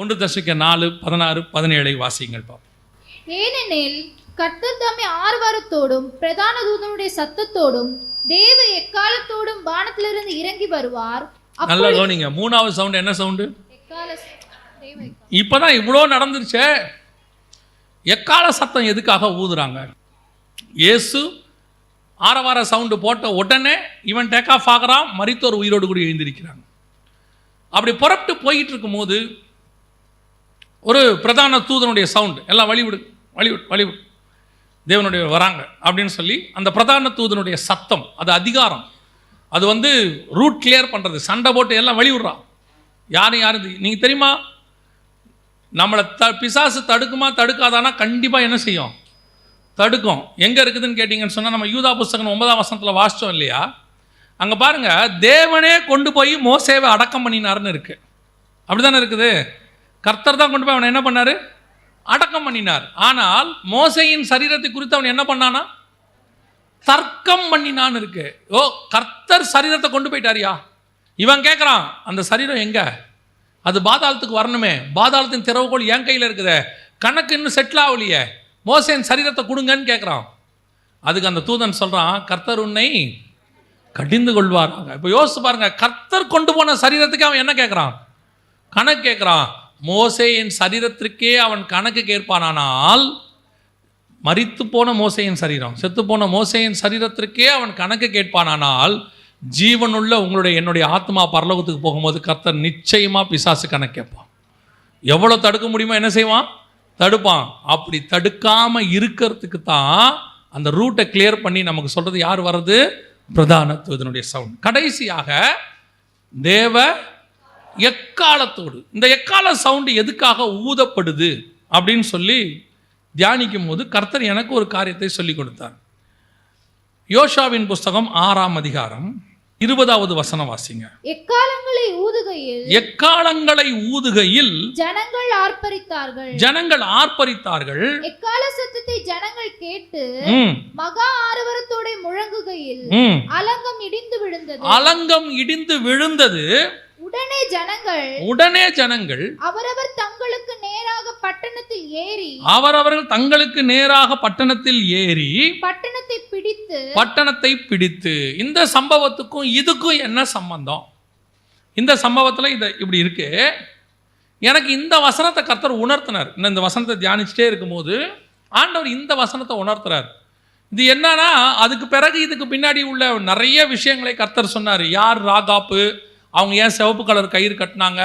ஒன்று தசிக்க நாலு பதினாறு பதினேழை வாசிங்கள் பார்ப்போம். ஏனெனில் கர்த்தர் தாமே ஆர்வாரத்தோடும் பிரதான தூதனுடைய சத்தத்தோடும் தேவ எக்காலத்தோடும் வானத்திலிருந்து இறங்கி வருவார். நல்லா கவனிங்க. மூணாவது சவுண்டு என்ன சவுண்டு. இப்போதான் இவ்வளோ நடந்துருச்சே. எக்கால சத்தம் எதுக்காக ஊதுறாங்க? இயேசு ஆரவார சவுண்டு போட்ட உடனே இவன் டேக் ஆஃப் ஆகிறான் மரித்தோர் உயிரோடு கூட எழுந்திருக்கிறாங்க. அப்படி புறப்பட்டு போயிட்டு இருக்கும்போது ஒரு பிரதான தூதனுடைய சவுண்டு. எல்லாம் வழிவிடு வழிவிடு வழிவிடு. தேவனுடைய வராங்க அப்படின்னு சொல்லி அந்த பிரதான தூதனுடைய சத்தம் அது அதிகாரம். அது வந்து ரூட் கிளியர் பண்ணுறது சண்டை போட்டு எல்லாம் வழிவிடுறான் யாரும் யாரும் நீங்கள் தெரியுமா? நம்மளை த பிசாசு தடுக்குமா தடுக்காதானா கண்டிப்பாக என்ன செய்யும்? தடுக்கும். எங்கே இருக்குதுன்னு கேட்டிங்கன்னு சொன்னால் நம்ம யூதா புஸ்தகம் ஒன்பதாம் வசனத்தில் வாசித்தோம் இல்லையா? அங்கே பாருங்க தேவனே கொண்டு போய் மோசேவை அடக்கம் பண்ணினாருன்னு அப்படி தானே இருக்குது? கர்த்தர் தான் கொண்டு போய் அவனை என்ன பண்ணாரு? அடக்கம் பண்ணினார். ஆனால் மோசையின் சரீரத்தை குறித்து அவன் என்ன பண்ணானா? தர்க்கம் பண்ணினான்னு இருக்கு. ஓ கர்த்தர் சரீரத்தை கொண்டு போயிட்டாரியா? இவன் கேட்குறான் அந்த சரீரம் எங்க? அது பாதாளத்துக்கு வரணுமே. பாதாளத்தின் திறவுகோள் என் கையில் இருக்குதே. கணக்கு இன்னும் செட்டில் ஆகலையே. மோசேன் சரீரத்தை கொடுங்கன்னு கேட்குறான் அதுக்கு அந்த தூதன் சொல்கிறான் கர்த்தர் உன்னை கடிந்து கொள்வாராங்க இப்போ யோசிச்சு பாருங்க கர்த்தர் கொண்டு போன சரீரத்துக்கு அவன் என்ன கேட்குறான் கணக்கு கேட்குறான் மோசேயின் சரீரத்திற்கே அவன் கணக்கு கேட்பானானால் மறித்து போன மோசையின் சரீரம் செத்துப்போன மோசையின் சரீரத்திற்கே அவன் கணக்கு கேட்பானானால் ஜீவனுள்ள உங்களுடைய என்னுடைய ஆத்மா பரலோகத்துக்கு போகும்போது கர்த்தர் நிச்சயமாக பிசாசு கணக்கு கேட்பான். எவ்வளோ தடுக்க முடியுமோ என்ன செய்வான்? தடுப்பான். அப்படி தடுக்காமல் இருக்கிறதுக்கு தான் அந்த ரூட்டை கிளியர் பண்ணி நமக்கு சொல்கிறது யார் வர்றது? பிரதான சவுண்ட் கடைசியாக தேவ எக்காலத்தோடு இந்த எக்கால சவுண்டு எதுக்காக ஊதப்படுது அப்படின்னு சொல்லி தியானிக்கும் போது கர்த்தர் எனக்கு ஒரு காரியத்தை சொல்லி கொடுத்தார். யோஷாவின் புஸ்தகம் ஆறாம் அதிகாரம் இருபதாவது வசனம் வாசிங்க. எக்காலங்களை ஊதுகையில் எக்காலங்களை ஊதுகையில் ஜனங்கள் ஆர்ப்பரித்தார்கள். ஜனங்கள் ஆர்ப்பரித்தார்கள். எக்கால சத்தத்தை ஜனங்கள் கேட்டு மகா ஆரவரத்தோட முழங்குகையில். அலங்கம் இடிந்து விழுந்தது. அலங்கம் இடிந்து விழுந்தது. உடனே ஜனங்கள் உடனே ஜனங்கள் அவரவர் தங்களுக்கு நேராக பட்டணத்தில் ஏறி அவரவர்கள் தங்களுக்கு நேராக பட்டணத்தில் ஏறி பட்டணத்தை பிடித்து பட்டணத்தை பிடித்து இந்த சம்பவத்துக்கும் இதுக்கும் என்ன சம்பந்தம்? இந்த சம்பவத்தில் இது இப்படி இருக்கு. எனக்கு இந்த வசனத்தை கர்த்தர் உணர்த்தினார். இந்த வசனத்தை தியானிச்சுட்டே இருக்கும்போது ஆண்டவர் இந்த வசனத்தை உணர்த்துறார். இது என்னன்னா அதுக்கு பிறகு இதுக்கு பின்னாடி உள்ள நிறைய விஷயங்களை கர்த்தர் சொன்னார். யார் ராகாப்பு? அவங்க ஏன் சிவப்பு கலர் கயிறு கட்டினாங்க?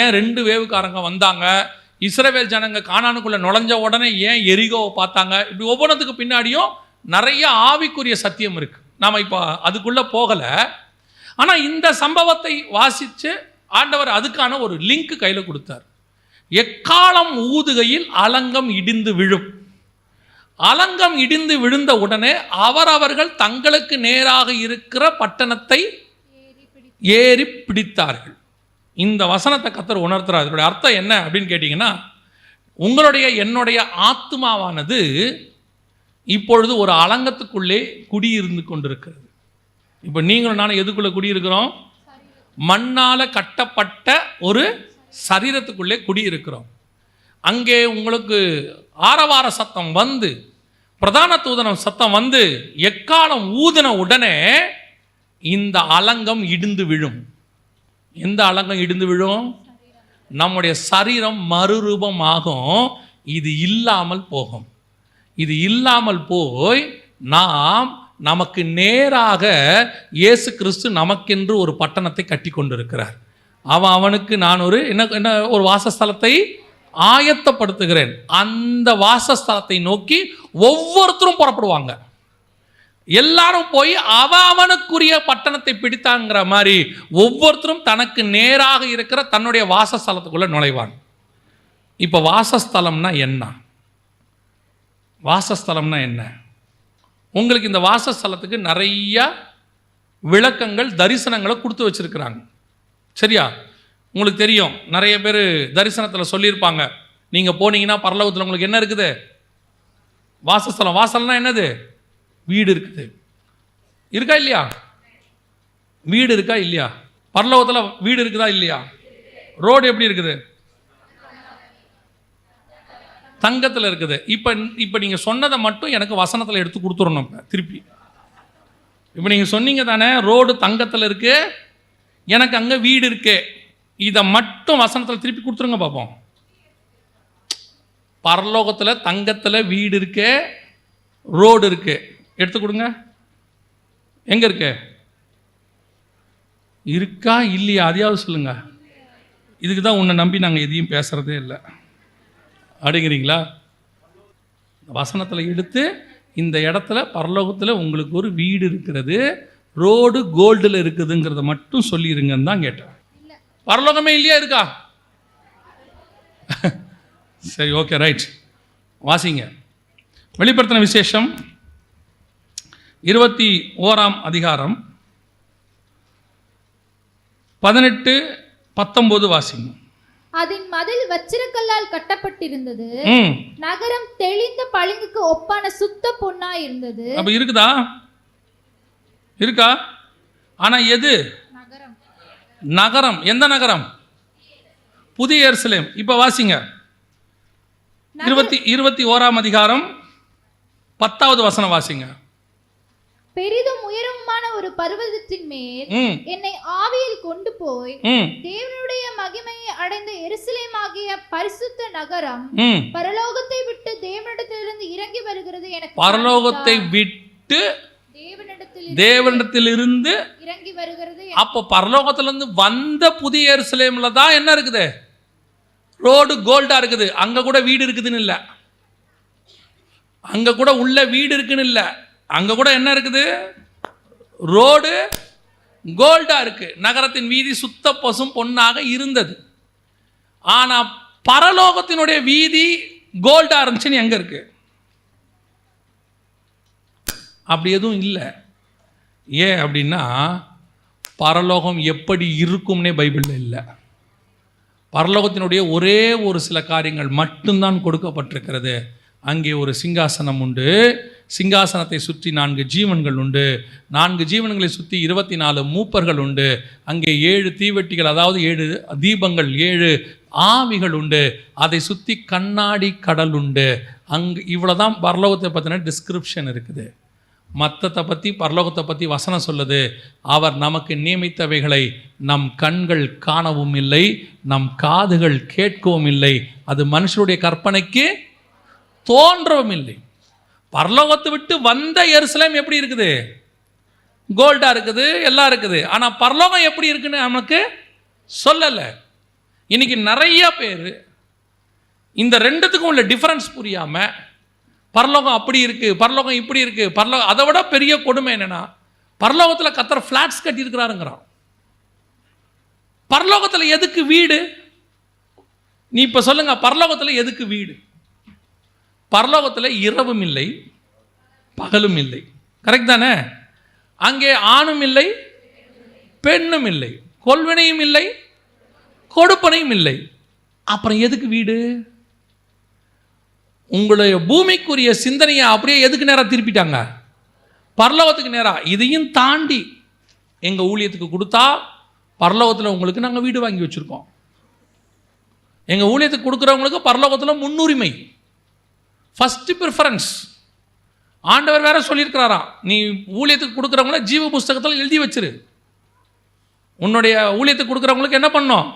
ஏன் ரெண்டு வேவுக்காரங்க வந்தாங்க? இஸ்ரேவேல் ஜனங்க காணானுக்குள்ளே நுழைஞ்ச உடனே ஏன் எரிகோவை பார்த்தாங்க? இப்படி ஒவ்வொன்றத்துக்கு பின்னாடியும் நிறைய ஆவிக்குரிய சத்தியம் இருக்குது நாம் இப்போ அதுக்குள்ளே போகலை. ஆனால் இந்த சம்பவத்தை வாசித்து ஆண்டவர் அதுக்கான ஒரு லிங்க் கையில் கொடுத்தார். எக்காலம் ஊதுகையில் அலங்கம் இடிந்து விழும்? அலங்கம் இடிந்து விழுந்த உடனே அவரவர்கள் தங்களுக்கு நேராக இருக்கிற பட்டணத்தை ஏறி பிடித்தார்கள். இந்த வசனத்தை கத்தர் உணர்த்துறார். இதனுடைய அர்த்தம் என்ன அப்படின்னு கேட்டிங்கன்னா உங்களுடைய என்னுடைய ஆத்மாவானது இப்பொழுது ஒரு அலங்கத்துக்குள்ளே குடியிருந்து கொண்டிருக்கிறது. இப்போ நீங்களும் நானும் எதுக்குள்ளே குடியிருக்கிறோம்? மண்ணால் கட்டப்பட்ட ஒரு சரீரத்துக்குள்ளே குடியிருக்கிறோம். அங்கே உங்களுக்கு ஆரவார சத்தம் வந்து பிரதான தூதனம் சத்தம் வந்து எக்காலம் ஊதின உடனே இந்த அலங்கம் இடிந்து விழும். எந்த அலங்கம் இடிந்து விழும்? நம்முடைய சரீரம் மறுரூபம் ஆகும் இது இல்லாமல் போகும். இது இல்லாமல் போய் நாம் நமக்கு நேராக இயேசு கிறிஸ்து நமக்கென்று ஒரு பட்டணத்தை கட்டி கொண்டிருக்கிறார். அவன் அவனுக்கு நான் ஒரு என்ன என்ன ஒரு வாசஸ்தலத்தை ஆயத்தப்படுத்துகிறேன். அந்த வாசஸ்தலத்தை நோக்கி ஒவ்வொருத்தரும் புறப்படுவாங்க. எல்லாரும் போய் அவ அவனுக்குரிய பட்டணத்தை பிடித்தாங்கிற மாதிரி ஒவ்வொருத்தரும் தனக்கு நேராக இருக்கிற தன்னுடைய வாசஸ்தலத்துக்குள்ள நுழைவான். இப்போ வாசஸ்தலம்னா என்ன? வாசஸ்தலம்னா என்ன? உங்களுக்கு இந்த வாசஸ்தலத்துக்கு நிறைய விளக்கங்கள் தரிசனங்களை கொடுத்து வச்சிருக்கிறாங்க. சரியா? உங்களுக்கு தெரியும். நிறைய பேர் தரிசனத்தில் சொல்லியிருப்பாங்க. நீங்கள் போனீங்கன்னா பரலோகத்தில் உங்களுக்கு என்ன இருக்குது? வாசஸ்தலம். வாசல்னா என்னது? வீடு இருக்குது. இருக்கா இல்லையா? வீடு இருக்கா இல்லையா? பரலோகத்தில் வீடு இருக்குதா இல்லையா? ரோடு எப்படி இருக்குது? தங்கத்தில் இருக்குது. இப்போ இப்போ நீங்கள் சொன்னதை மட்டும் எனக்கு வசனத்தில் எடுத்து கொடுத்துடணும் இப்போ திருப்பி. இப்போ நீங்கள் சொன்னீங்க தானே ரோடு தங்கத்தில் இருக்குது எனக்கு அங்கே வீடு இருக்குது இதை மட்டும் வசனத்தில் திருப்பி கொடுத்துருங்க பார்ப்போம் பரலோகத்தில் தங்கத்தில் வீடு இருக்கு ரோடு இருக்குது எடுத்து கொடுங்க. எங்கே இருக்கு? இருக்கா இல்லையா? அதையாவது சொல்லுங்க. இதுக்கு தான் உன்னை நம்பி நாங்கள் எதையும் பேசுகிறதே இல்லை. அப்படிங்கிறீங்களா? வசனத்தில் எடுத்து இந்த இடத்துல பரலோகத்தில் உங்களுக்கு ஒரு வீடு இருக்கிறது. ரோடு கோல்டில் இருக்குதுங்கிறத மட்டும் சொல்லிடுங்கன்னு தான் கேட்டேன். பரலோகமே இல்லையா இருக்கா? சரி ஓகே ரைட் வாசிங்க. வெளிப்படுத்தின விசேஷம். இருபத்தி ஓராம் அதிகாரம் பதினெட்டு பத்தொம்போது வாசிங்க. அதன் மதில் வச்சிரக்கல்லால் கட்டப்பட்டிருந்தது. நகரம் தெளிந்த பளிங்குக்கு ஒப்பான சுத்த பொன்னா இருந்தது அப்போ இருக்குதா? இருக்கா? ஆனால் எது? நகரம். நகரம். எந்த நகரம்? புதிய எருசலேம். இப்போ வாசிங்க. இருபத்தி இருபத்தி ஓராம் அதிகாரம் பத்தாவது வசனம் வாசிங்க. பெரிதும் உயரமுமான ஒரு பர்வதத்தின் மேல் என்னை ஆவியில் கொண்டு போய் தேவனுடைய மகிமையை அடைந்த எருசலேமாகிய பரிசுத்த நகரம் பரலோகத்தை விட்டு தேவனிடத்திலிருந்து இறங்கி வருகிறது எனக்கு பரலோகத்தை விட்டு தேவனிடத்தில் தேவனிடத்திலிருந்து இறங்கி வருகிறது. அப்போ பரலோகத்திலிருந்து வந்த புதிய எருசலேம்ல தான் என்ன இருக்குது? ரோடு கோல்டா இருக்குது. அங்க கூட வீடு இருக்குதுன்னு இல்லை. அங்க கூட உள்ள வீடு இருக்குன்னு இல்லை. அங்கே கூட என்ன இருக்குது? ரோடு கோல்டாக இருக்குது நகரத்தின் வீதி சுத்த பசும் பொன்னாக இருந்தது. ஆனால் பரலோகத்தினுடைய வீதி கோல்டாக இருந்துச்சுன்னு எங்கே இருக்குது அப்படி எதுவும் இல்லை. ஏன் அப்படின்னா பரலோகம் எப்படி இருக்கும்னே பைபிளில் இல்லை. பரலோகத்தினுடைய ஒரே ஒரு சில காரியங்கள் மட்டும்தான் கொடுக்கப்பட்டிருக்கிறது. அங்கே ஒரு சிங்காசனம் உண்டு. சிங்காசனத்தை சுற்றி நான்கு ஜீவன்கள் உண்டு. நான்கு ஜீவன்களை சுற்றி இருபத்தி நாலு மூப்பர்கள் உண்டு. அங்கே ஏழு தீவெட்டிகள் அதாவது ஏழு தீபங்கள் ஏழு ஆவிகள் உண்டு. அதை சுற்றி கண்ணாடி கடல் உண்டு. அங்கு இவ்வளோதான் பரலோகத்தை பற்றின டிஸ்கிரிப்ஷன் இருக்குது. மத்தத்தை பற்றி பரலோகத்தை பற்றி வசனம் சொல்லுது. அவர் நமக்கு நியமித்தவைகளை நம் கண்கள் காணவும் இல்லை நம் காதுகள் கேட்கவும் இல்லை. அது மனுஷருடைய கற்பனைக்கு தோன்றவும் இல்லை. பரலோகத்தை விட்டு வந்த எருசலேம் எப்படி இருக்குது? கோல்டாக இருக்குது எல்லாம் இருக்குது. ஆனால் பரலோகம் எப்படி இருக்குன்னு நமக்கு சொல்லலை. இன்னைக்கு நிறைய பேர் இந்த ரெண்டுத்துக்கும் உள்ள டிஃப்ரென்ஸ் புரியாமல் பரலோகம் அப்படி இருக்குது பரலோகம் இப்படி இருக்கு பரலோகம் அதை விட பெரிய கொடுமை என்னென்னா பரலோகத்தில் கத்துற ஃப்ளாட்ஸ் கட்டியிருக்கிறாருங்கிறான். பரலோகத்தில் எதுக்கு வீடு? நீ இப்போ சொல்லுங்கள் பரலோகத்தில் எதுக்கு வீடு? பரலோகத்தில் இரவும் இல்லை பகலும் இல்லை. கரெக்ட் தானே? அங்கே ஆணும் இல்லை பெண்ணும் இல்லை. கொள்வினையும் இல்லை கொடுப்பனையும் இல்லை. அப்புறம் எதுக்கு வீடு? உங்களுடைய பூமிக்குரிய சிந்தனையை அப்படியே எதுக்கு நேராக திருப்பிட்டாங்க? பரலோகத்துக்கு நேராக இதையும் தாண்டி எங்கள் ஊழியத்துக்கு கொடுத்தா பரலோகத்தில் உங்களுக்கு நாங்கள் வீடு வாங்கி வச்சுருக்கோம். எங்கள் ஊழியத்துக்கு கொடுக்குறவங்களுக்கு பரலோகத்தில் முன்னுரிமை. ஃபஸ்ட்டு ப்ரிஃபரன்ஸ் ஆண்டவர் வேற சொல்லியிருக்கிறாராம் நீ ஊழியத்துக்கு கொடுக்குறவங்கள ஜீவ புஸ்தகத்தில் எழுதி வச்சிரு. உன்னுடைய ஊழியத்துக்கு கொடுக்குறவங்களுக்கு என்ன பண்ணோம்?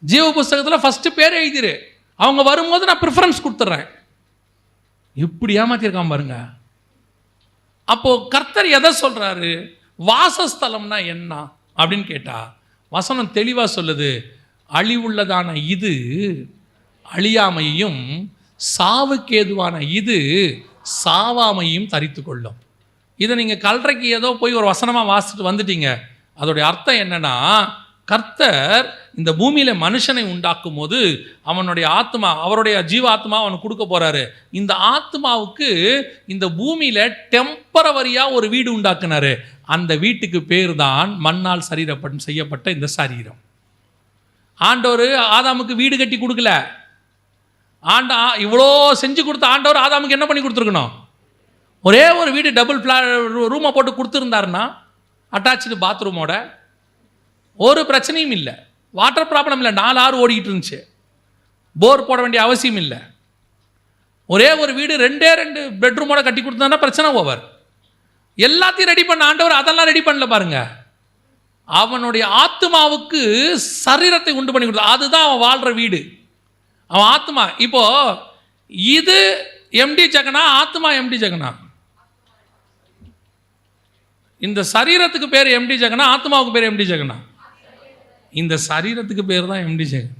ஜீவ புஸ்தகத்தில் ஃபஸ்ட்டு பேர் எழுதிரு. அவங்க வரும்போது நான் ப்ரிஃபரன்ஸ் கொடுத்துட்றேன் இப்படி ஏமாத்திருக்கான் பாருங்க. அப்போது கர்த்தர் எதை சொல்கிறாரு வாசஸ்தலம்னா என்ன? அப்படின்னு கேட்டால் வசனம் தெளிவாக சொல்லுது. அழிவுள்ளதான இது அழியாமையும் சாவுக்கேதுவான இது சாவாமையும் தரித்து கொள்ளும். இதை நீங்கள் கல்றைக்கு ஏதோ போய் ஒரு வசனமாக வாசிட்டு வந்துட்டீங்க. அதோடைய அர்த்தம் என்னன்னா கர்த்தர் இந்த பூமியில் மனுஷனை உண்டாக்கும் போது அவனுடைய ஆத்மா அவருடைய ஜீவாத்மா அவனுக்கு கொடுக்க போகிறாரு இந்த ஆத்மாவுக்கு இந்த பூமியில் டெம்பரவரியாக ஒரு வீடு உண்டாக்குனாரு. அந்த வீட்டுக்கு பேர் தான் மண்ணால் சரீரப்பட்டு செய்யப்பட்ட இந்த சரீரம். ஆண்டவர் ஆதாமுக்கு வீடு கட்டி கொடுக்கல. ஆண்டா இவ்வளோ செஞ்சு கொடுத்த ஆண்டவர் ஆதாமுக்கு என்ன பண்ணி கொடுத்துருக்கணும்? ஒரே ஒரு வீடு டபுள் ஃப்ளா ரூமை போட்டு கொடுத்துருந்தாருன்னா அட்டாச்சு பாத்ரூமோட ஒரு பிரச்சனையும் இல்லை. வாட்டர் ப்ராப்ளம் இல்லை. நாலு ஆறு ஓடிக்கிட்டு இருந்துச்சு. போர் போட வேண்டிய அவசியம் இல்லை. ஒரே ஒரு வீடு ரெண்டே ரெண்டு பெட்ரூமோட கட்டி கொடுத்தானா பிரச்சனை ஓவர் எல்லாத்தையும் ரெடி பண்ண ஆண்டவர் அதெல்லாம் ரெடி பண்ணல பாருங்க. அவனுடைய ஆத்மாவுக்கு சரீரத்தை உண்டு பண்ணி கொடுத்தா அதுதான் அவன் வாழ்கிற வீடு. அவன் ஆத்மா. இப்போ இது எம்டி ஜெகனா ஆத்மா எம்டி ஜெகனா? இந்த சரீரத்துக்கு பேர் எம்டி ஜெகனா ஆத்மாவுக்கு பேர் எம்டி ஜெகனா? இந்த சரீரத்துக்கு பேர் தான் எம்டி ஜெகன்.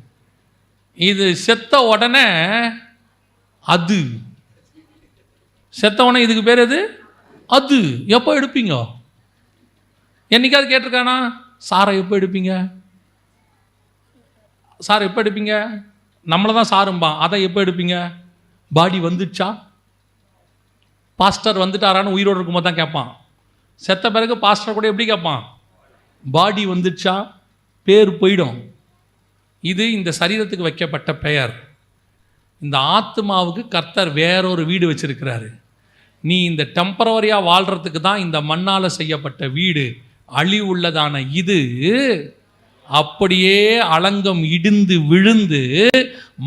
இது செத்த உடனே அது. செத்த உடனே இதுக்கு பேர் எது? அது. எப்போ எடுப்பீங்க? என்னைக்காவது கேட்டிருக்கானா? சாரை எப்போ எடுப்பீங்க? சார் எப்போ எடுப்பீங்க? நம்மளை தான் சாரும்பா. அதை எப்போ எடுப்பீங்க? பாடி வந்துடுச்சா? பாஸ்டர் வந்துட்டாரான்னு உயிரோடு இருக்கும்போது தான் கேட்பான். செத்த பிறகு பாஸ்டர் கூட எப்படி கேட்பான்? பாடி வந்துடுச்சா? பேர் போயிடும். இது இந்த சரீரத்துக்கு வைக்கப்பட்ட பெயர். இந்த ஆத்மாவுக்கு கர்த்தர் வேறொரு வீடு வச்சிருக்கிறாரு. நீ இந்த டெம்பரவரியாக வாழ்கிறதுக்கு தான் இந்த மண்ணால் செய்யப்பட்ட வீடு. அழிவுள்ளதான இது. அப்படியே அலங்கம் இடிந்து விழுந்து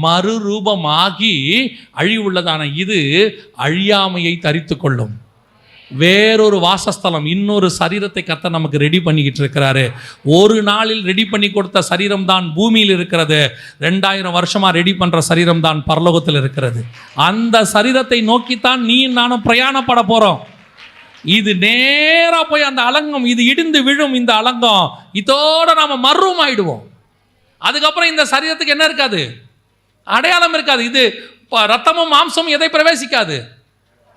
மறுரூபமாகி அழிவுள்ளதான இது அழியாமையை தரித்து கொள்ளும். வேறொரு வாசஸ்தலம் இன்னொரு சரீரத்தை கத்த நமக்கு ரெடி பண்ணிக்கிட்டு இருக்கிறாரு ஒரு நாளில் ரெடி பண்ணி கொடுத்த சரீரம் தான் பூமியில் இருக்கிறது. ரெண்டாயிரம் வருஷமாக ரெடி பண்ணுற சரீரம் தான் பரலோகத்தில் இருக்கிறது. அந்த சரீரத்தை நோக்கித்தான் நீ நானும் பிரயாணப்பட போகிறோம் இது நேராக போய் அந்த அலங்கம் இது இடிந்து விழும் இந்த அலங்கம். இதோட நாம் மர்வம் ஆயிடுவோம். அதுக்கப்புறம் இந்த சரீரத்துக்கு என்ன இருக்காது? அடையாளம் இருக்காது. இது ப- ரத்தமும் மாம்சமும் எதை பிரவேசிக்காது?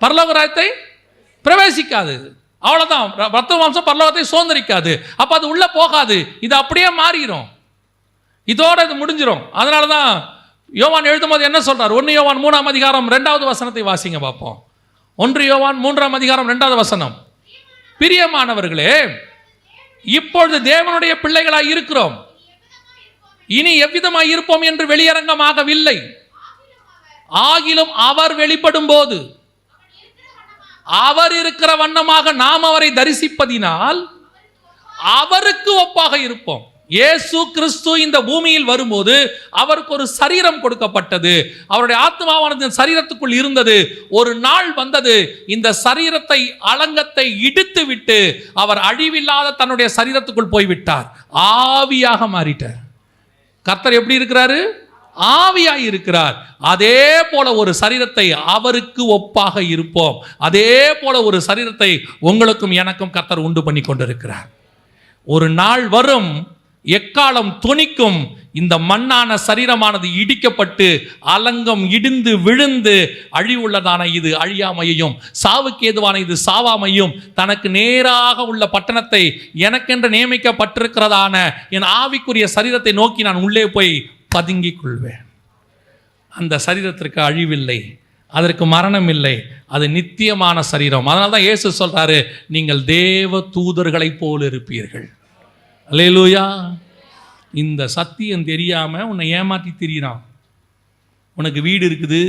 பரலோக பிரவேசிக்காது. அவ்வளோதான் ரத்த மாம்சம் பரலோகத்தை சுதந்திரிக்காது. அப்போ அது உள்ளே போகாது. இது அப்படியே மாறிடும் இதோட இது முடிஞ்சிடும் அதனால தான் யோவான் எழுதும்போது என்ன சொல்கிறார் ஒன்று யோவான் மூணாம் அதிகாரம் ரெண்டாவது வசனத்தை வாசிங்க பார்ப்போம். ஒன்று யோவான் மூன்றாம் அதிகாரம் ரெண்டாவது வசனம். பிரியமானவர்களே இப்பொழுது தேவனுடைய பிள்ளைகளாய் இருக்கிறோம். இனி எவ்விதமாய் இருப்போம் என்று வெளியரங்கமாகவில்லை. ஆகிலும் அவர் வெளிப்படும் போது அவர் இருக்கிற வண்ணமாக நாம் அவரை தரிசிப்பதினால் அவருக்கு ஒப்பாக இருப்போம். இயேசு கிறிஸ்து இந்த பூமியில் வரும்போது அவருக்கு ஒரு சரீரம் கொடுக்கப்பட்டது. அவருடைய ஆத்மாவானது சரீரத்துக்குள் இருந்தது. ஒரு நாள் வந்தது. இந்த சரீரத்தை அலங்கத்தை இடித்து விட்டு அவர் அழிவில்லாத தன்னுடைய சரீரத்துக்குள் போய்விட்டார். ஆவியாக மாறிட்டார். கர்த்தர் எப்படி இருக்கிறாரு? ஆவியாய் இருக்கிறார். அதே போல ஒரு சரீரத்தை அவருக்கு ஒப்பாக இருப்போம். அதே போல ஒரு சரீரத்தை உங்களுக்கும் எனக்கும் கர்த்தர் உண்டு பண்ணி கொண்டிருக்கிறார். ஒரு நாள் வரும். எக்காலம் துணிக்கும் இந்த மண்ணான சரீரமானது இடிக்கப்பட்டு அலங்கம் இடிந்து விழுந்து அழிவுள்ளதான இது அழியாமையும் சாவுக்கு ஏதுவான இது சாவாமையும் தனக்கு நேராக உள்ள பட்டணத்தை எனக்கென்று நியமிக்கப்பட்டிருக்கிறதான என் ஆவிக்குரிய சரீரத்தை நோக்கி நான் உள்ளே போய் பதுங்கிக் கொள்வேன். அந்த சரீரத்திற்கு அழிவில்லை அதற்கு மரணம் இல்லை அது நித்தியமான சரீரம். அதனால தான் இயேசு சொல்றாரு நீங்கள் தேவ தூதர்களைப் போல் இருப்பீர்கள். அலையலூயா இந்த சத்தியம் தெரியாமல் உன்னை ஏமாற்றி திரியிறான். உனக்கு வீடு இருக்குது.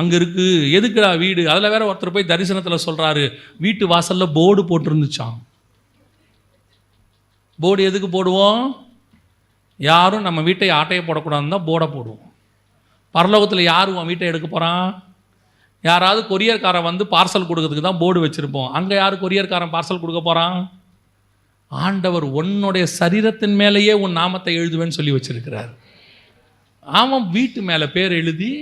அங்கே இருக்குது எதுக்குடா வீடு? அதில் வேற ஒருத்தர் போய் தரிசனத்தில் சொல்கிறாரு வீட்டு வாசலில் போர்டு போட்டிருந்துச்சான் போர்டு எதுக்கு போடுவோம்? யாரும் நம்ம வீட்டை ஆட்டையை போடக்கூடாதுன்னு தான் போர்டை போடுவோம். பரலோகத்தில் யார் உன் வீட்டை எடுக்க போகிறான் யாராவது கொரியர்காரன் வந்து பார்சல் கொடுக்கறதுக்கு தான் போர்டு வச்சுருப்போம். அங்கே யார் கொரியர்காரன் பார்சல் கொடுக்க போகிறான் ஆண்டவர் உன்னுடைய சரீரத்தின் மேலேயே உன் நாமத்தை எழுதுவேன்னு சொல்லி வச்சிருக்கிறார். அவன் வீட்டு மேலே பேர் எழுதி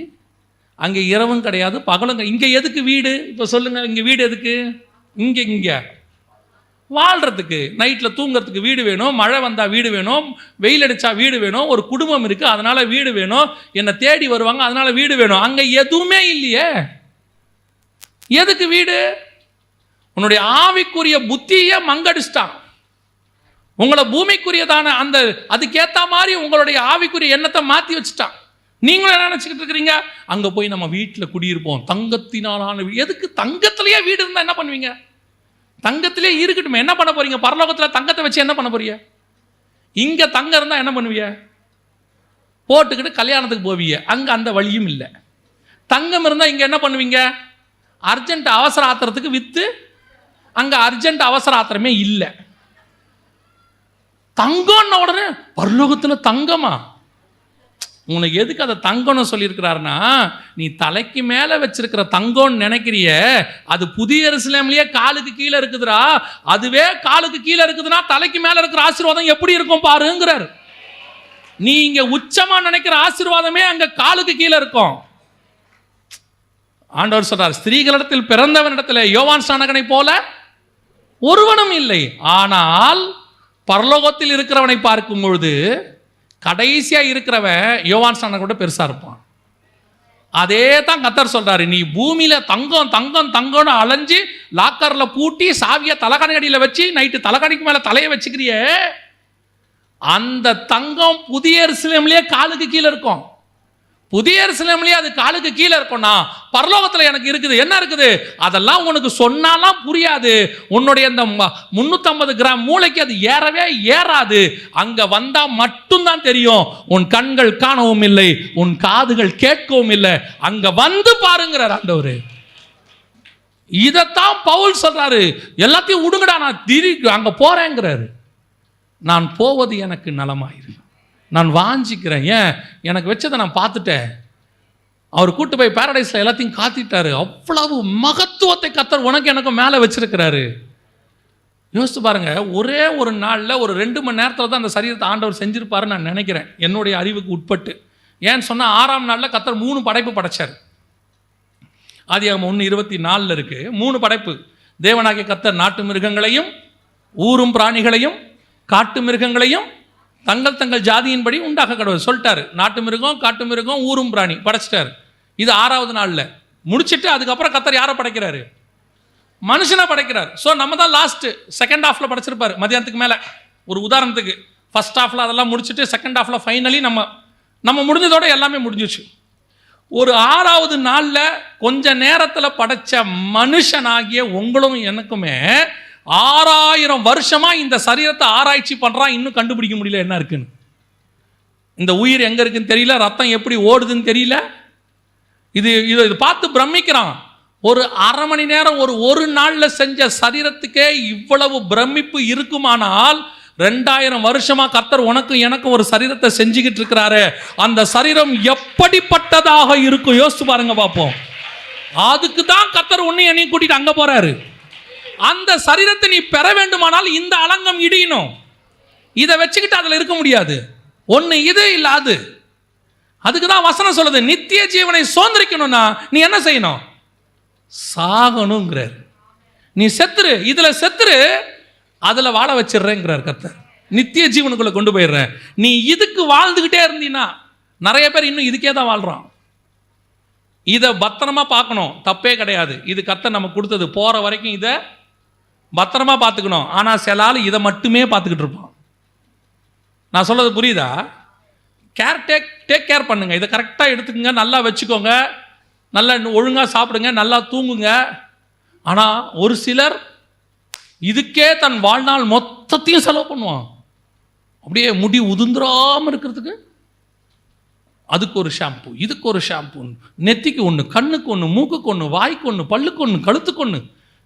அங்கே இரவும் கிடையாது பகலும் இங்கே எதுக்கு வீடு? இப்போ சொல்லுங்கள் இங்கே வீடு எதுக்கு? இங்கே இங்கே. வாழ்கிறதுக்கு நைட்டில் தூங்குறதுக்கு வீடு வேணும் மழை வந்தால் வீடு வேணும் வெயில் அடித்தா வீடு வேணும் ஒரு குடும்பம் இருக்குது அதனால் வீடு வேணும் என்னை தேடி வருவாங்க அதனால் வீடு வேணும். அங்கே எதுவுமே இல்லையே. எதுக்கு வீடு? உன்னுடைய ஆவிக்குரிய புத்தியை மங்கடிச்சிட்டான். உங்களை பூமிக்குரியதான அந்த அதுக்கேற்ற மாதிரி உங்களுடைய ஆவிக்குரிய எண்ணத்தை மாற்றி வச்சுட்டான். நீங்களும் என்ன நினச்சிக்கிட்டு இருக்கிறீங்க? அங்கே போய் நம்ம வீட்டில் குடியிருப்போம். தங்கத்தினாலான வீ- எதுக்கு? தங்கத்திலேயே வீடு இருந்தால் என்ன பண்ணுவீங்க? தங்கத்திலே இருக்கட்டும். என்ன பண்ண போறீங்க? பரலோகத்தில் தங்கத்தை வச்சு என்ன பண்ண போறீங்க? இங்கே தங்கம் இருந்தால் என்ன பண்ணுவீங்க? போட்டுக்கிட்டு கல்யாணத்துக்கு போவீங்க. அங்கே அந்த வழியும் இல்லை. தங்கம் இருந்தால் இங்கே என்ன பண்ணுவீங்க? அர்ஜென்ட் அவசர ஆத்திரத்துக்கு விற்று அங்கே அர்ஜென்ட் அவசர ஆத்திரமே இல்லை. தங்கம்ன உடனே பரலோகத்தில் தங்கமா? உனக்கு எதுக்கு அதை தங்கம்னு சொல்லியிருக்கிறாருன்னா நீ தலைக்கு மேலே வச்சிருக்கிற தங்கம்னு நினைக்கிறிய அது புதிய எருசலேம்லயே காலுக்கு கீழே இருக்குதுடா. அதுவே காலுக்கு கீழே இருக்குதுன்னா தலைக்கு மேலே இருக்கிற ஆசீர்வாதம் எப்படி இருக்கும் பாருங்கிறார். நீ இங்கே உச்சமாக நினைக்கிற ஆசீர்வாதமே அங்கே காலுக்கு கீழே இருக்கும். ஆண்டவர் சொல்றார் ஸ்திரீகளிடத்தில் பிறந்தவனிடத்தில் யோவான் ஸ்நானகனை போல ஒருவனும் இல்லை. ஆனால் பரலோகத்தில் இருக்கிறவனை பார்க்கும் பொழுது கடைசியாக இருக்கிறவன் யோவான் ஸ்நானகனை கூட பெருசாக இருப்பான். அதே தான் கத்தர் சொல்கிறாரு நீ பூமியில் தங்கம் தங்கம் தங்கம்னு அலைஞ்சு லாக்கரில் பூட்டி சாவிய அடியில் வச்சு நைட்டு தலகாணிக்கு மேலே தலையை வச்சுக்கிறியே? அந்த தங்கம் புதிய சிலம்லேயே காலுக்கு கீழே இருக்கும். புதிய எருசலேம்லயே அது காலுக்கு கீழே இருக்கும்னா பரலோகத்தில் எனக்கு இருக்குது. என்ன இருக்குது? அதெல்லாம் உனக்கு சொன்னாலாம் புரியாது. உன்னுடைய இந்த முந்நூற்றம்பது கிராம் மூளைக்கு அது ஏறவே ஏறாது. அங்கே வந்தால் மட்டும்தான் தெரியும். உன் கண்கள் காணவும் இல்லை உன் காதுகள் கேட்கவும் இல்லை. அங்கே வந்து பாருங்கிறார் ஆண்டவர். இதைத்தான் பவுல் சொல்கிறாரு எல்லாத்தையும் விடுங்கடா நான் திரி அங்கே போகிறேங்கிறாரு நான் போவது எனக்கு நலமாயிரு. நான் வாஞ்சிக்கிறேன். ஏன்? எனக்கு வச்சதை நான் பார்த்துட்டேன். அவர் கூட்டு போய் பேரடைஸில் எல்லாத்தையும் காத்திட்டாரு. அவ்வளவு மகத்துவத்தை கத்தர் உனக்கு எனக்கு மேலே வச்சிருக்கிறாரு. யோசித்து பாருங்க ஒரே ஒரு நாளில் ஒரு ரெண்டு மணி நேரத்தில் தான் அந்த சரீரத்தை ஆண்டவர் செஞ்சிருப்பாருன்னு நான் நினைக்கிறேன். என்னுடைய அறிவுக்கு உட்பட்டு. ஏன்னு சொன்னால் ஆறாம் நாளில் கத்தர் மூணு படைப்பு படைச்சார். ஆதியாகமம் ஒன்று இருபத்தி நாலில் இருக்கு. மூணு படைப்பு. தேவனாகிய கத்தர் நாட்டு மிருகங்களையும் ஊரும் பிராணிகளையும் காட்டு மிருகங்களையும் தங்கள் தங்கள் ஜாதியின்படி உண்டாக கடவுள் சொல்லிட்டாரு. நாட்டு மிருகம் காட்டு மிருகம் ஊரும் பிராணி படைச்சிட்டாரு. இது ஆறாவது நாளில். முடிச்சுட்டு அதுக்கப்புறம் கத்தர் யாரை படைக்கிறாரு? மனுஷனை படைக்கிறார். ஸோ நம்ம தான் லாஸ்ட்டு செகண்ட் ஹாஃப்ல படைச்சிருப்பார். மதியானத்துக்கு மேலே. ஒரு உதாரணத்துக்கு ஃபர்ஸ்ட் ஹாஃப்ல அதெல்லாம் முடிச்சுட்டு செகண்ட் ஆஃபில் ஃபைனலி நம்ம நம்ம முடிஞ்சதோட எல்லாமே முடிஞ்சிச்சு. ஒரு ஆறாவது நாளில் கொஞ்ச நேரத்தில் படைச்ச மனுஷனாகிய உங்களும் எனக்குமே ஆறாயிரம் வருஷமா இந்த சரீரத்தை ஆராய்ச்சி பண்றான் இன்னும் கண்டுபிடிக்க முடியல என்ன இருக்குன்னு. இந்த உயிர் எங்க இருக்குன்னு தெரியல ரத்தம் எப்படி ஓடுதுன்னு தெரியல. இது இது இது பார்த்து பிரமிக்கிறான். ஒரு அரை மணி நேரம் ஒரு ஒரு நாளில் செஞ்ச சரீரத்துக்கே இவ்வளவு பிரமிப்பு இருக்குமானால் ரெண்டாயிரம் வருஷமா கர்த்தர் உனக்கும் எனக்கும் ஒரு சரீரத்தை செஞ்சுக்கிட்டு இருக்கிறாரு. அந்த சரீரம் எப்படிப்பட்டதாக இருக்கும்? யோசிச்சு பாருங்க பார்ப்போம். அதுக்கு தான் கர்த்தர் ஒன்று என்னையும் கூட்டிட்டு அங்க போறாரு. அந்த சரீரத்தை நீ பெற வேண்டுமானால் இந்த அலங்கம் இடியணும். இதை வச்சுக்கிட்டு அதில் இருக்க முடியாது. ஒன்று இது இல்லை அது. அதுக்கு தான் வசனம் சொல்லுது நித்திய ஜீவனை சுதந்திரிக்கணும்னா நீ என்ன செய்யணும்? சாகணுங்கிறார். நீ செத்துரு இதில் செத்துரு அதில் வாழ வச்சிடுறேங்கிறார் கத்தர் நித்திய ஜீவனுக்குள்ளே கொண்டு போயிடுறேன். நீ இதுக்கு வாழ்ந்துக்கிட்டே இருந்தீன்னா நிறைய பேர் இன்னும் இதுக்கே தான் வாழ்கிறான் இதை பத்திரமா பார்க்கணும். தப்பே கிடையாது. இது கத்தை நம்ம கொடுத்தது. போகிற வரைக்கும் இதை பத்திரமா பார்த்துக்கணும். ஆனால் சில ஆள் இதை மட்டுமே பார்த்துக்கிட்டு இருப்பான். நான் சொல்கிறது புரியுதா? கேர் டேக் டேக் கேர் பண்ணுங்கள் இதை கரெக்டாக எடுத்துக்கங்க. நல்லா வச்சுக்கோங்க. நல்லா ஒழுங்காக சாப்பிடுங்க. நல்லா தூங்குங்க. ஆனால் ஒரு சிலர் இதுக்கே தன் வாழ்நாள் மொத்தத்தையும் செலவு பண்ணுவான். அப்படியே முடி உதிர்ந்துராம இருக்கிறதுக்கு அதுக்கு ஒரு ஷாம்பு இதுக்கு ஒரு ஷாம்பு நெத்திக்கு ஒன்று கண்ணுக்கு ஒன்று மூக்குக்கு ஒன்று வாய்க்கு ஒன்று பல்லுக்கு ஒன்று கழுத்துக்கு ஒன்று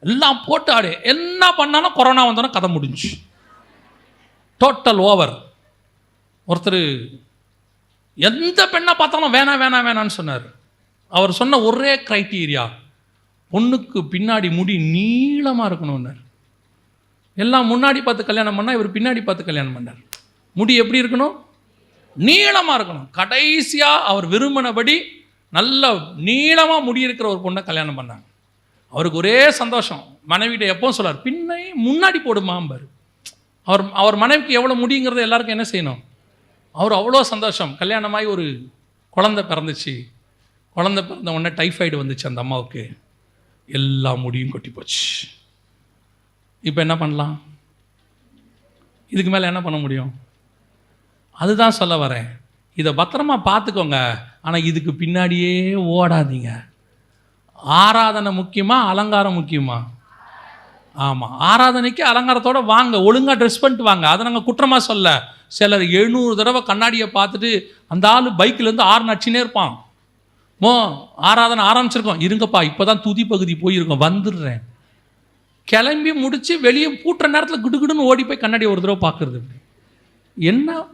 எல்லாம் போட்டு ஆடு. என்ன பண்ணாலும் கொரோனா வந்தோன்னா கதை முடிஞ்சு டோட்டல் ஓவர் ஒருத்தர் எந்த பெண்ணை பார்த்தாலும் வேணாம் வேணாம் வேணான்னு சொன்னார். அவர் சொன்ன ஒரே க்ரைட்டீரியா பொண்ணுக்கு பின்னாடி முடி நீளமாக இருக்கணும்னார் எல்லாம் முன்னாடி பார்த்து கல்யாணம் பண்ணால் இவர் பின்னாடி பார்த்து கல்யாணம் பண்ணார். முடி எப்படி இருக்கணும்? நீளமாக இருக்கணும். கடைசியாக அவர் விரும்பினபடி நல்ல நீளமாக முடி இருக்கிற ஒரு பொண்ணை கல்யாணம் பண்ணாங்க. அவருக்கு ஒரே சந்தோஷம். மனைவிகிட்ட எப்பவும் சொல்லார் பின்னை முன்னாடி போடுமாம்பார் அவர் அவர் மனைவிக்கு எவ்வளோ முடியுங்கிறத எல்லாருக்கும் என்ன செய்யணும்? அவர் அவ்வளோ சந்தோஷம். கல்யாணமாகி ஒரு குழந்தை பிறந்துச்சு. குழந்தை பிறந்த உடனே டைஃபாய்டு வந்துச்சு அந்த அம்மாவுக்கு. எல்லா முடியும் கொட்டி போச்சு. இப்போ என்ன பண்ணலாம்? இதுக்கு மேலே என்ன பண்ண முடியும்? அதுதான் சொல்ல வரேன். இதை பத்திரமா பார்த்துக்கோங்க. ஆனால் இதுக்கு பின்னாடியே ஓடாதீங்க. ஆராதனை முக்கியமா அலங்காரம் முக்கியமா? ஆமாம் ஆராதனைக்கு அலங்காரத்தோடு வாங்க ஒழுங்காக ட்ரெஸ் பண்ணிட்டு வாங்க. அதை நாங்கள் குற்றமாக சொல்ல. சிலர் எழுநூறு தடவை கண்ணாடியை பார்த்துட்டு அந்த ஆள் பைக்கிலேருந்து ஆறு நடிச்சுனே இருப்பான். மோ ஆராதனை ஆரம்பிச்சிருக்கோம். இருங்கப்பா இப்போ தான் துதி பகுதி போயிருக்கோம். வந்துடுறேன். கிளம்பி முடித்து வெளியே பூட்டுற நேரத்தில் குடுகுடுன்னு ஓடி போய் கண்ணாடி ஒரு தடவை பார்க்குறது என்ன?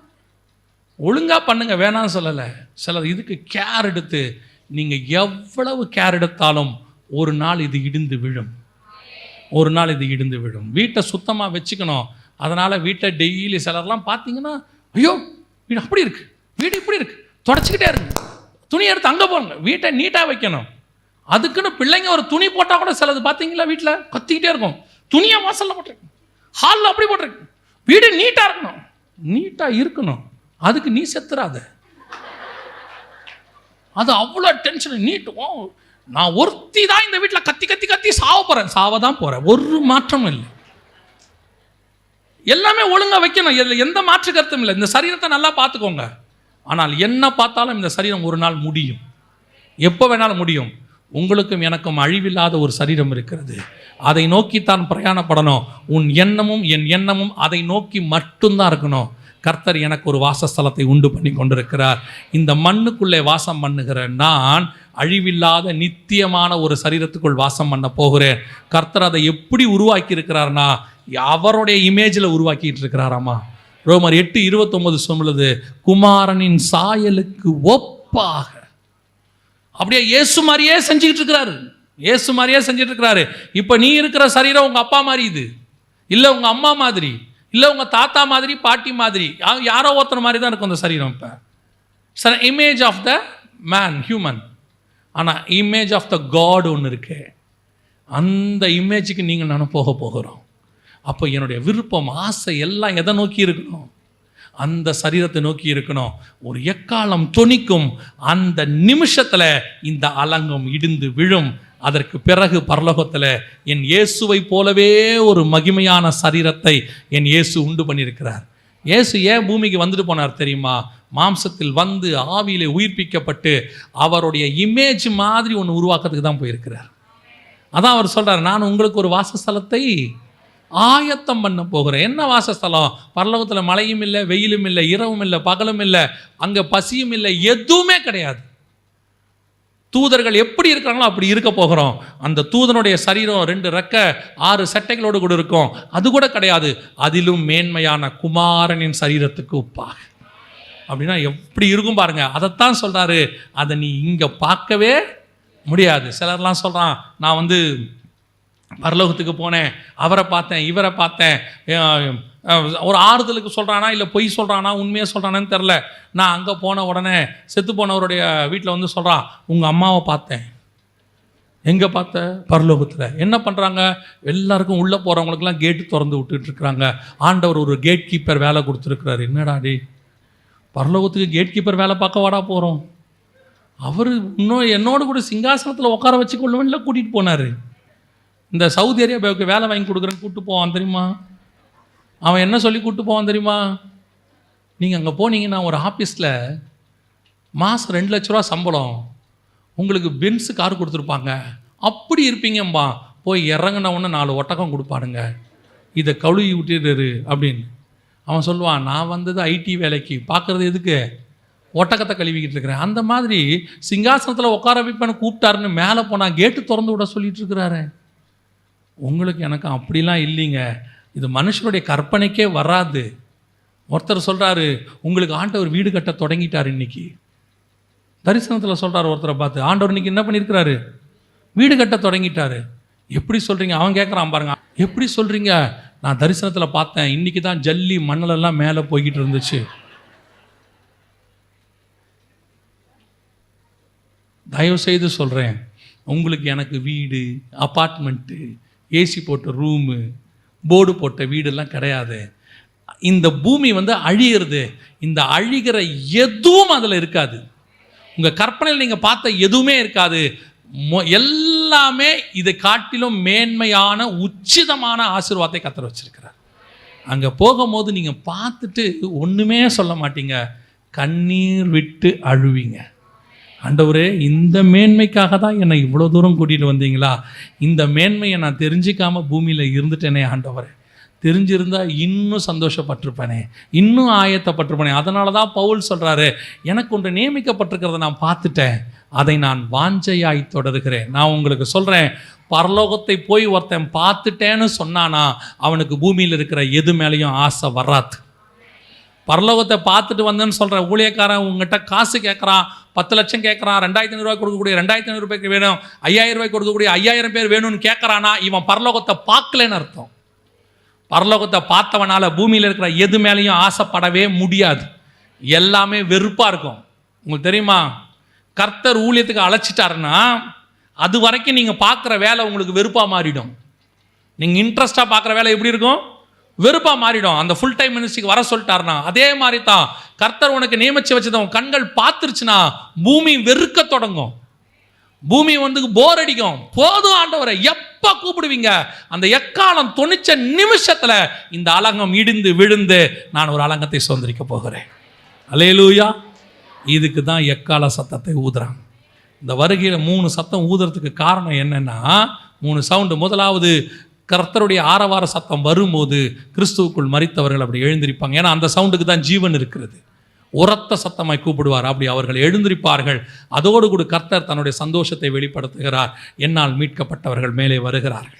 ஒழுங்காக பண்ணுங்கள் வேணாம்னு சொல்லலை. சிலர் இதுக்கு கேர் எடுத்து நீங்கள் எவ்வளவு கேர் எடுத்தாலும் ஒரு நாள் இது இடிந்து விழும். ஒரு நாள் இது இடிந்து விழும். வீட்டை சுத்தமாக வச்சுக்கணும். அதனால் வீட்டை டெய்லி சிலர்லாம் பார்த்தீங்கன்னா ஐயோ வீடு அப்படி இருக்குது வீடு இப்படி இருக்குது தொடச்சிக்கிட்டே இருக்கு. துணி எடுத்து அங்கே போங்க வீட்டை நீட்டாக வைக்கணும். அதுக்குன்னு பிள்ளைங்க ஒரு துணி போட்டால் கூட சிலது பார்த்தீங்களா வீட்டில் கத்திக்கிட்டே இருக்கும். துணியை வாசலில் போட்டிருக்கு. ஹாலில் அப்படி போட்டிருக்கு. வீடு நீட்டாக இருக்கணும். நீட்டாக இருக்கணும். அதுக்கு நீ செத்துறாத. அது அவ்வளோ டென்ஷன் நீட்டுவோம் நான் ஒருத்தி தான் இந்த வீட்டில் கத்தி கத்தி கத்தி சாவ போகிறேன் சாவ தான் போகிறேன் ஒரு மாற்றமும் இல்லை. எல்லாமே ஒழுங்காக வைக்கணும். இதில் எந்த மாற்று கருத்தும் இல்லை. இந்த சரீரத்தை நல்லா பார்த்துக்கோங்க. ஆனால் என்ன பார்த்தாலும் இந்த சரீரம் ஒரு நாள் முடியும். எப்போ வேணாலும் முடியும். உங்களுக்கும் எனக்கும் அழிவில்லாத ஒரு சரீரம் இருக்கிறது. அதை நோக்கித்தான் பிரயாணப்படணும். உன் எண்ணமும் என் எண்ணமும் அதை நோக்கி மட்டும்தான் இருக்கணும். கர்த்தர் எனக்கு ஒரு வாசஸ்தலத்தை உண்டு பண்ணி கொண்டிருக்கிறார். இந்த மண்ணுக்குள்ளே வாசம் பண்ணுகிற நான் அழிவில்லாத நித்தியமான ஒரு சரீரத்துக்குள் வாசம் பண்ண போகிறேன். கர்த்தர் அதை எப்படி உருவாக்கி இருக்கிறார்னா அவருடைய இமேஜில் உருவாக்கிட்டு இருக்கிறாராமா ரோமர் எட்டு இருபத்தொன்பது சொல்லுது குமாரனின் சாயலுக்கு ஒப்பாக. அப்படியே இயேசு மாதிரியே செஞ்சுக்கிட்டு இருக்கிறாரு இயேசு மாதிரியே செஞ்சுட்டு இருக்கிறாரு இப்போ நீ இருக்கிற சரீரம் உங்கள் அப்பா மாதிரி இது. இல்லை உங்கள் அம்மா மாதிரி. இல்லை உங்கள் தாத்தா மாதிரி பாட்டி மாதிரி. யாரோ ஒருத்தர் மாதிரி தான் இருக்கும் அந்த சரீரம் இப்போ. Sir image of the man human ஆனால் இமேஜ் ஆஃப் த காட் ஒன்று இருக்கு. அந்த இமேஜுக்கு நீங்கள் நானும் போக போகிறோம். அப்போ என்னுடைய விருப்பம் ஆசை எல்லாம் எதை நோக்கி இருக்கணும்? அந்த சரீரத்தை நோக்கி இருக்கணும். ஒரு எக்காலம் துணிக்கும் அந்த நிமிஷத்தில் இந்த அலங்கம் இடிந்து விழும். அதற்கு பிறகு பரலோகத்தில் என் இயேசுவை போலவே ஒரு மகிமையான சரீரத்தை என் இயேசு உண்டு பண்ணியிருக்கிறார். இயேசு ஏன் பூமிக்கு வந்துட்டு போனார் தெரியுமா? மாம்சத்தில் வந்து ஆவியிலே உயிர்ப்பிக்கப்பட்டு அவருடைய இமேஜ் மாதிரி ஒன்று உருவாக்கிறதுக்கு தான் போயிருக்கிறார். அதான் அவர் சொல்கிறார் நான் உங்களுக்கு ஒரு வாசஸ்தலத்தை ஆயத்தம் பண்ண போகிறேன். என்ன வாசஸ்தலம்? பரலோகத்தில் மழையும் இல்லை வெயிலும் இல்லை இரவும் இல்லை பகலும் இல்லை அங்கே பசியும் இல்லை எதுவுமே கிடையாது. தூதர்கள் எப்படி இருக்கிறாங்களோ அப்படி இருக்க போகிறோம். அந்த தூதனுடைய சரீரம் ரெண்டு ரெக்க ஆறு சட்டைகளோடு கூட இருக்கும். அது கூட கிடையாது. அதிலும் மேன்மையான குமாரனின் சரீரத்துக்கு ஒப்பாக. அப்படின்னா எப்படி இருக்கும் பாருங்க. அதைத்தான் சொல்றாரு. அதை நீ இங்க பார்க்கவே முடியாது. சிலர்லாம் சொல்றான் நான் வந்து பரலோகத்துக்கு போனேன் அவரை பார்த்தேன் இவரை பார்த்தேன் ஒரு ஆறுதலுக்கு சொல்கிறானா இல்லை பொய் சொல்கிறானா உண்மையாக சொல்கிறானான்னு தெரில நான் அங்கே போன உடனே செத்து போனவருடைய வீட்டில் வந்து சொல்கிறான் உங்கள் அம்மாவை பார்த்தேன். எங்கே பார்த்த? பரலோகத்தில். என்ன பண்ணுறாங்க எல்லாருக்கும் உள்ளே போகிறவங்களுக்குலாம் கேட்டு திறந்து விட்டுட்ருக்குறாங்க ஆண்டவர் ஒரு கேட் கீப்பர் வேலை கொடுத்துருக்குறாரு. என்னடா டே பரலோகத்துக்கு கேட் கீப்பர் வேலை பார்க்க வாடா போகிறோம் அவர் இன்னும் என்னோடு கூட சிங்காசனத்தில் உட்கார வச்சு கொள்ளுவன்ல கூட்டிகிட்டு போனார். இந்த சவுதி அரேபியாவுக்கு வேலை வாங்கி கொடுக்குறேன்னு கூப்பிட்டு போவான் தெரியுமா? அவன் என்ன சொல்லி கூப்பிட்டு போவான் தெரியுமா? நீங்கள் அங்கே போனீங்கன்னா ஒரு ஆஃபீஸில் மாதம் ரெண்டு லட்ச ரூபா சம்பளம். உங்களுக்கு பென்ஸு கார் கொடுத்துருப்பாங்க. அப்படி இருப்பீங்கம்பா போய் இறங்கினவுன்னு நாலு ஒட்டகம் கொடுப்பாருங்க. இதை கழுவி விட்டுரு அப்படின்னு. அவன் சொல்லுவான் நான் வந்தது ஐடி வேலைக்கு. பார்க்குறது எதுக்கு? ஒட்டகத்தை கழுவிக்கிட்டு இருக்கிறேன். அந்த மாதிரி சிங்காசனத்தில் உட்கார வைப்பேன்னு கூப்பிட்டாருன்னு மேலே போனால் கேட்டு திறந்து விட சொல்லிட்டு இருக்கிறாரு. உங்களுக்கு எனக்கு அப்படிலாம் இல்லைங்க. இது மனுஷனுடைய கற்பனைக்கே வராது. ஒருத்தர் சொல்கிறாரு உங்களுக்கு ஆண்டவர் வீடு கட்ட தொடங்கிட்டார் இன்னைக்கு. தரிசனத்தில் சொல்கிறார் ஒருத்தரை பார்த்து ஆண்டவர் இன்னைக்கு என்ன பண்ணியிருக்கிறாரு? வீடு கட்ட தொடங்கிட்டாரு. எப்படி சொல்கிறீங்க அவன் கேட்குறான் பாருங்க. எப்படி சொல்கிறீங்க நான் தரிசனத்தில் பார்த்தேன். இன்றைக்கி தான் ஜல்லி மண்ணலெல்லாம் மேலே போய்கிட்டு இருந்துச்சு. தயவு செய்து சொல்கிறேன் உங்களுக்கு எனக்கு வீடு அப்பார்ட்மெண்ட்டு ஏசி போட்ட ரூமு போர்டு போட்ட வீடெல்லாம் கிடையாது. இந்த பூமி வந்து அழியிறது. இந்த அழிகிற எதுவும் அதில் இருக்காது. உங்கள் கற்பனையில் நீங்கள் பார்த்த எதுவுமே இருக்காது. மொ- எல்லாமே இதை காட்டிலும் மேன்மையான உச்சிதமான ஆசீர்வாதத்தை கத்தர் வச்சிருக்கிறார். அங்கே போகும்போது நீங்கள் பார்த்துட்டு ஒன்றுமே சொல்ல மாட்டீங்க. கண்ணீர் விட்டு அழுவீங்க. ஆண்டவரே இந்த மேன்மைக்காக தான் என்னை இவ்வளோ தூரம் கூட்டிகிட்டு வந்தீங்களா? இந்த மேன்மையை நான் தெரிஞ்சிக்காமல் பூமியில் இருந்துட்டேனே ஆண்டவரே. தெரிஞ்சிருந்தா இன்னும் சந்தோஷப்பட்டிருப்பேனே இன்னும் ஆயத்தப்பட்டிருப்பேனே. அதனால தான் பவுல் சொல்கிறாரு எனக்கு ஒன்று நியமிக்கப்பட்டிருக்கிறத நான் பார்த்துட்டேன். அதை நான் வாஞ்சையாய் தொடருகிறேன். நான் உங்களுக்கு சொல்கிறேன் பரலோகத்தை போய் ஒருத்தன் பார்த்துட்டேன்னு சொன்னானா அவனுக்கு பூமியில் இருக்கிற எது மேலேயும் ஆசை வராது. பரலோகத்தை பார்த்துட்டு வந்தேன்னு சொல்கிற ஊழியக்காரன் உங்ககிட்ட காசு கேட்குறான் பத்து லட்சம் கேட்குறான் ரெண்டாயிரத்தி ஐநூறுரூவா கொடுக்கக்கூடிய ரெண்டாயிரத்தி ஐநூறு பேருக்கு வேணும் ஐயாயிரம் ரூபாய் கொடுக்கக்கூடிய ஐயாயிரம் பேர் வேணும்னு கேட்குறானா இவன் பரலோகத்தை பார்க்கலன்னு அர்த்தம். பரலோகத்தை பார்த்தவனால பூமியில் இருக்கிற எது மேலேயும் ஆசைப்படவே முடியாது. எல்லாமே வெறுப்பாக இருக்கும். உங்களுக்கு தெரியுமா? கர்த்தர் ஊழியத்துக்கு அழைச்சிட்டாருன்னா அது வரைக்கும் நீங்கள் பார்க்குற வேலை உங்களுக்கு வெறுப்பாக மாறிடும். நீங்கள் இன்ட்ரெஸ்ட்டாக பார்க்குற வேலை எப்படி இருக்கும்? வெறுப்பாக மாறிடும். அந்த ஃபுல் டைம் மினிஸ்ட்ரிக்கு வர சொல்லிட்டாருனா அதே மாதிரி தான் கர்த்தர் உனக்கு நியமிச்சு வச்சதை உன் கண்கள் பார்த்துருச்சுன்னா பூமி வெறுக்க தொடங்கும். பூமி வந்து போர் அடிக்கும். போதும் ஆண்டவரை எப்போ கூப்பிடுவீங்க? அந்த எக்காலம் துணிச்ச நிமிஷத்தில் இந்த அலங்கம் இடிந்து விழுந்து நான் ஒரு அலங்கத்தை சுதந்திரிக்க போகிறேன். அலையலூயா இதுக்கு தான் எக்கால சத்தத்தை ஊதுறாங்க இந்த வருகையில் மூணு சத்தம் ஊதுறதுக்கு காரணம் என்னென்னா மூணு சவுண்டு. முதலாவது கர்த்தருடைய ஆரவார சத்தம் வரும்போது கிறிஸ்துவுக்குள் மறித்தவர்கள் அப்படி எழுந்திருப்பாங்க. ஏன்னா அந்த சவுண்டுக்கு தான் ஜீவன் இருக்கிறது. உரத்த சத்தமாய் கூப்பிடுவார். அப்படி அவர்கள் எழுந்திருப்பார்கள். அதோடு கூட கர்த்தர் தன்னுடைய சந்தோஷத்தை வெளிப்படுத்துகிறார். என்னால் மீட்கப்பட்டவர்கள் மேலே வருகிறார்கள்.